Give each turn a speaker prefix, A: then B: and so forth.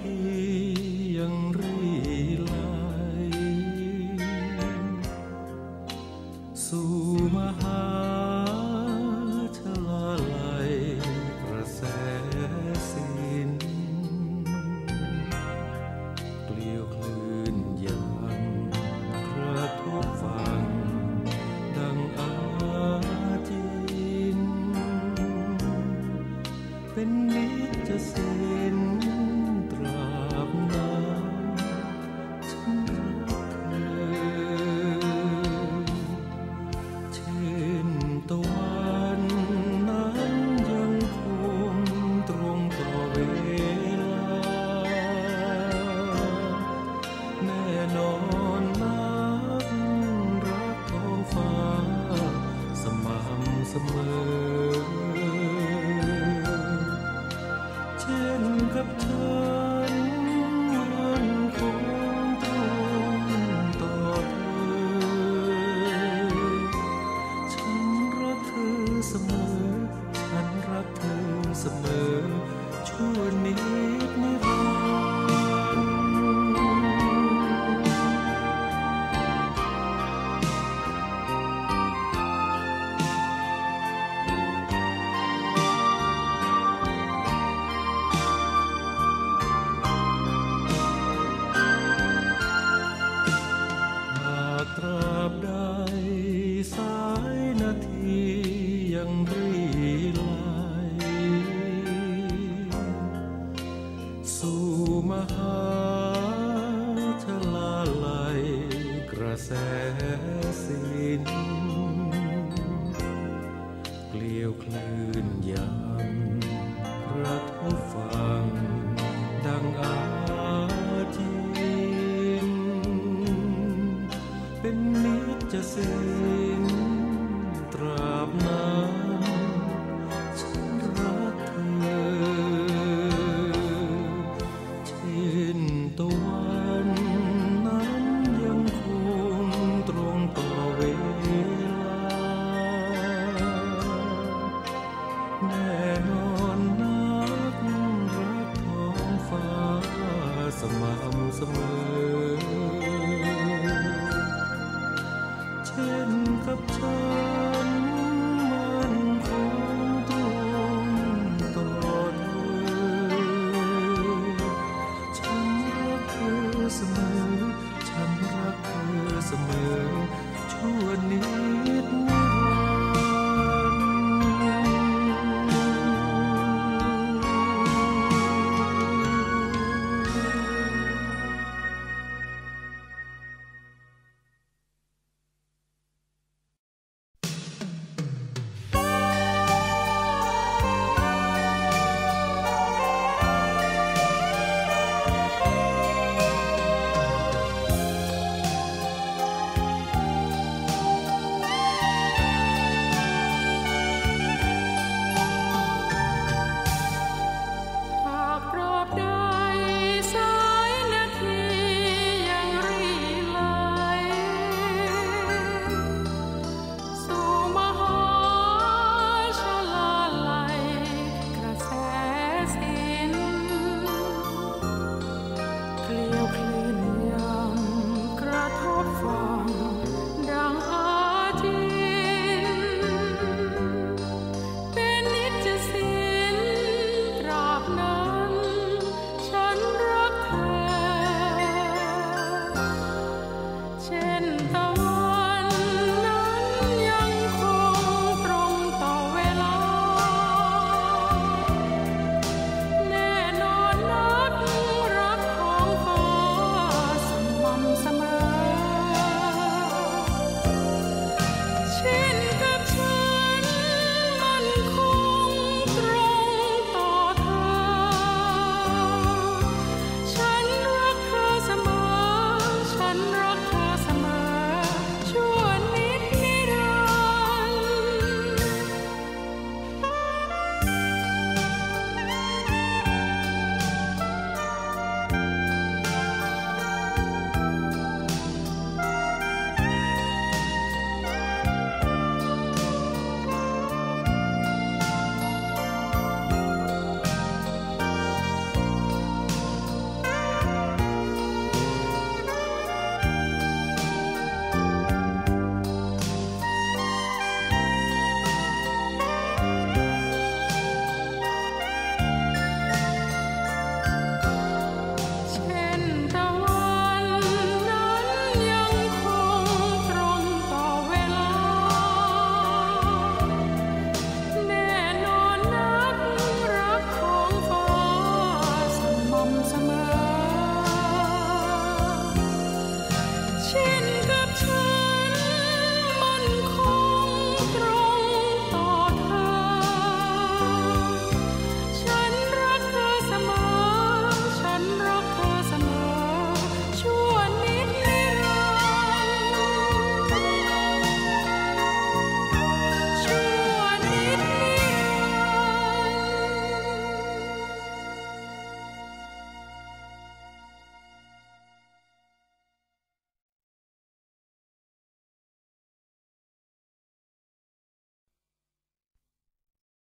A: ทียังรีไหลสู่มหาชลาลัยกระแสสินเกลียวคลื่นยามกระทบฟังดังอาจิน เป็นนิจสิ ยังรีไลสู่มหาชลาลัยกระแสสินเกลียวคลื่นยามกระทบฟังดังอาจินเป็นนิจะสิ ช่น